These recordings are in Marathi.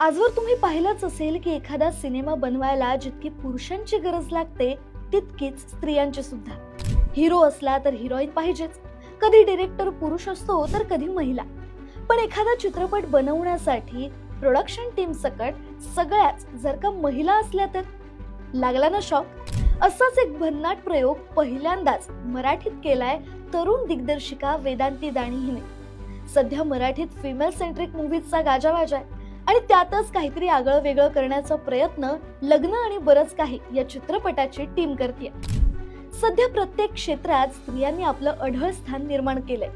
आजवर तुम्ही पाहिलंच असेल की एखादा सिनेमा बनवायला जितकी पुरुषांची गरज लागते तितकीच स्त्रियांची सुद्धा. हिरो असला तर हिरोईन पाहिजेच. कधी डिरेक्टर पुरुष असतो तर कधी महिला. पण एखादा चित्रपट बनवण्यासाठी प्रोडक्शन टीम सकट सगळ्याच जर का महिला असल्या तर लागला ना शॉक असाच एक भन्नाट प्रयोग पहिल्यांदाच मराठीत केलाय तरुण दिग्दर्शिका वेदांती दाणी हिने सध्या मराठीत फिमेल सेंट्रिक मूवीजचा गाजावाजा आहे आणि त्यातच काहीतरी आगळं वेगळं करण्याचा प्रयत्न लग्न आणि बरंच काही या चित्रपटाची टीम करते सध्या प्रत्येक क्षेत्रात स्त्रियांनी आपलं अढळ स्थान निर्माण केलंय.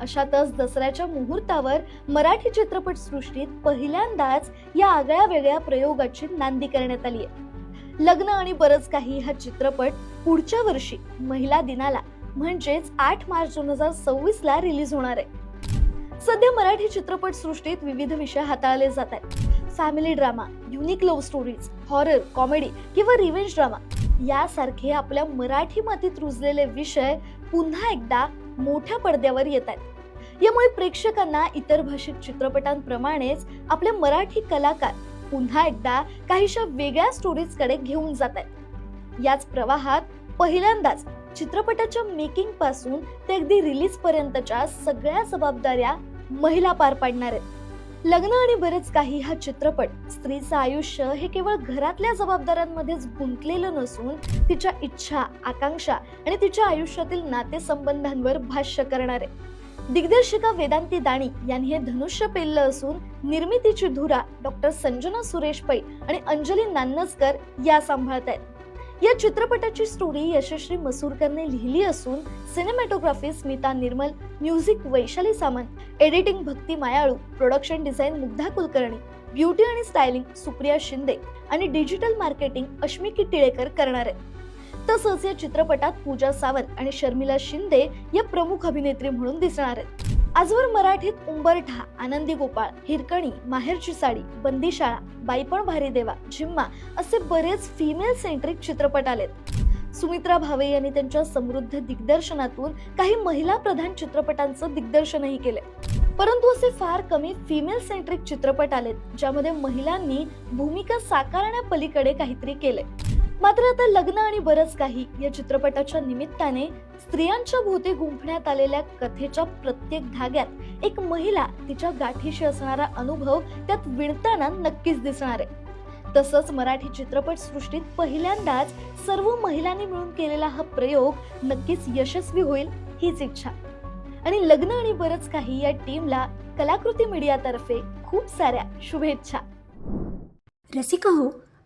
अशातच दसऱ्याच्या मुहूर्तावर मराठी चित्रपट सृष्टीत पहिल्यांदाच या आगळ्या वेगळ्या प्रयोगाची नांदी करण्यात आली आहे लग्न आणि बरंच काही हा चित्रपट पुढच्या वर्षी महिला दिनाला म्हणजेच आठ मार्च दोन हजार सव्वीस ला रिलीज होणार आहे. सध्या मराठी चित्रपट सृष्टीत विविध विषय हाताळले जात आहेत. Family drama unique love stories horror comedy किंवा रिव्हेंज ड्रामा यासारखे आपल्या मराठी मातीत रुजलेले विषय पुन्हा एकदा मोठ्या पडद्यावर येत आहेत. यामुळे प्रेक्षकांना इतर भाषिक चित्रपटांप्रमाणेच आपले मराठी कलाकार पुन्हा एकदा काहीशा वेगळ्या स्टोरीजकडे घेऊन जात आहेत. याच प्रवाहात पहिल्यांदाच चित्रपटाच्या मेकिंगपासून ते अगदी रिलीज पर्यंतच्या सगळ्या जबाबदाऱ्या महिला पार पाडणार आहेत. लग्न आणि बरेच काही हा चित्रपट स्त्रीचं आयुष्य हे केवळ घरातल्या जबाबदाऱ्यांमध्येच गुंतलेलं नसून तिच्या इच्छा आकांक्षा आणि तिच्या आयुष्यातील नातेसंबंधांवर भाष्य करणार आहे. दिग्दर्शिका वेदांती दाणी यांनी हे धनुष्य पेललं असून निर्मितीची धुरा डॉक्टर संजना सुरेश पै आणि अंजली नान्नसकर या सांभाळत आहेत या चित्रपटाची स्टोरी यशस्वी मसूरकरने लिहिली असून cinematography Smita Nirmal music Vaishali Samant editing Bhakti Mayalu production design Mugdha Kulkarni beauty आणि स्टायलिंग सुप्रिया शिंदे आणि डिजिटल मार्केटिंग अश्मिकी टिळेकर करणार. आहेत तसंच या चित्रपटात पूजा सावंत आणि शर्मिला शिंदे या प्रमुख अभिनेत्री म्हणून दिसणार. आहेत आजवर मराठीत उंबरठा आनंदी गोपाळ हिरकणी माहेरची साडी बंदीशाळा बाईपण भारी देवा झिम्मा असे बरेच फिमेल सेंट्रिक चित्रपट आलेत. सुमित्रा भावे यांनी त्यांच्या समृद्ध दिग्दर्शनातून काही महिला प्रधान चित्रपटांचं दिग्दर्शनही केले परंतु असे फार कमी फिमेल सेंट्रिक चित्रपट आलेत ज्यामध्ये महिलांनी भूमिका साकारण्यापलीकडे काहीतरी केले मात्र आता लग्न आणि बरंच काही या चित्रपटाच्या निमित्ताने स्त्रियांच्या भोवती गुंफण्यात आलेल्या कथेच्या प्रत्येक धाग्यात एक महिला तिच्या गाठीशी असणारा अनुभव त्यात विणताना नक्कीच दिसणार आहे. तसंच मराठी चित्रपट सृष्टीत पहिल्यांदाच सर्व महिलांनी मिळून केलेला हा प्रयोग नक्कीच यशस्वी होईल हीच इच्छा. आणि लग्न आणि बरंच काही या टीमला कलाकृती मीडियातर्फे खूप साऱ्या शुभेच्छा. रसिका हो